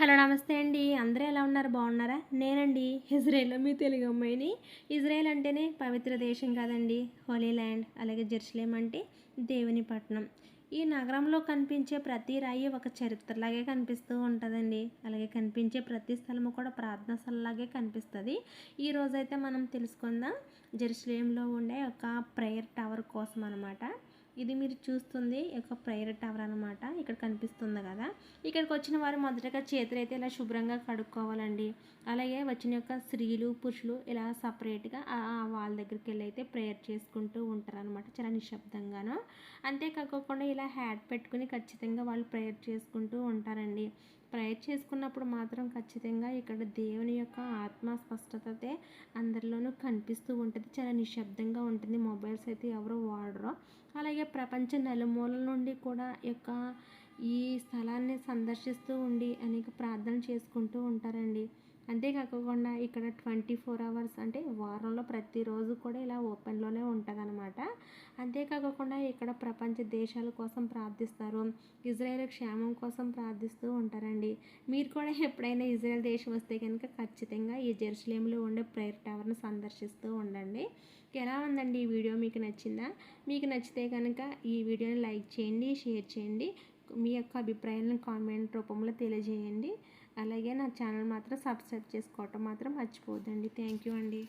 Hello నమస్తే అండి. అందరూ ఎలా ఉన్నారు? బాగున్నారా? నేనండి ఇజ్రాయెల్ మీ తెలుగు అమ్మాయిని. ఇజ్రాయెల్ అంటేనే పవిత్ర దేశం కాదండి. హోలీ ల్యాండ్ అలాగే జెర్సలేం అంటే దేవుని పట్టణం. ఈ నగరంలో కనిపించే ప్రతి రాయి ఒక చరిత్రలాగే కనిపిస్తూ ఉంటుందండి. అలాగే కనిపించే ప్రతి స్థలము కూడా ప్రార్థన స్థలంలాగే కనిపిస్తుంది. ఈ రోజైతే మనం తెలుసుకుందాం. జెరూసలేంలో ఉండే ఒక ప్రేయర్ టవర్ కోసం అనమాట ఇది మీరు చూస్తుంది ఒక ప్రేయర్ టవర్ అనమాట ఇక్కడ కనిపిస్తుంది కదా. ఇక్కడికి వచ్చిన వారు మొదటగా చేతులు అయితే ఇలా శుభ్రంగా కడుక్కోవాలండి. అలాగే వచ్చిన యొక్క స్త్రీలు పురుషులు ఇలా సపరేట్గా వాళ్ళ దగ్గరికి వెళ్ళి అయితే ప్రేయర్ చేసుకుంటూ ఉంటారనమాట చాలా నిశ్శబ్దంగాను. అంతేకాకుండా ఇలా హ్యాట్ పెట్టుకుని ఖచ్చితంగా వాళ్ళు ప్రేయర్ చేసుకుంటూ ఉంటారండి. ప్రేయర్ చేసుకున్నప్పుడు మాత్రం ఖచ్చితంగా ఇక్కడ దేవుని యొక్క ఆత్మ స్పష్టతతే అందరిలోనూ కనిపిస్తూ ఉంటుంది. చాలా నిశ్శబ్దంగా ఉంటుంది. మొబైల్స్ అయితే ఎవరు వాడరు. అలాగే ప్రపంచ నలుమూలల నుండి కూడా యొక్క ఈ స్థలాన్ని సందర్శిస్తూ ఉండి అనేక ప్రార్థనలు చేసుకుంటూ ఉంటారండి. అంతేకాకుండా ఇక్కడ ట్వంటీ ఫోర్ అవర్స్ అంటే వారంలో ప్రతిరోజు కూడా ఇలా ఓపెన్లోనే ఉంటుంది అనమాట అంతేకాకుండా ఇక్కడ ప్రపంచ దేశాల కోసం ప్రార్థిస్తారు. ఇజ్రాయెల్ క్షేమం కోసం ప్రార్థిస్తూ ఉంటారండి. మీరు కూడా ఎప్పుడైనా ఇజ్రాయెల్ దేశం వస్తే కనుక ఖచ్చితంగా ఈ జెరూసలేంలో ఉండే ప్రేయర్ టవర్ను సందర్శిస్తూ ఉండండి. ఎలా ఉందండి ఈ వీడియో? మీకు నచ్చిందా? మీకు నచ్చితే కనుక ఈ వీడియోని లైక్ చేయండి షేర్ చేయండి. మీ యొక్క అభిప్రాయాలను కామెంట్ రూపంలో తెలియజేయండి. అలాగే నా ఛానల్ మాత్రం సబ్స్క్రైబ్ చేసుకోవటం మాత్రం మర్చిపోద్దండి థ్యాంక్ యూ అండి.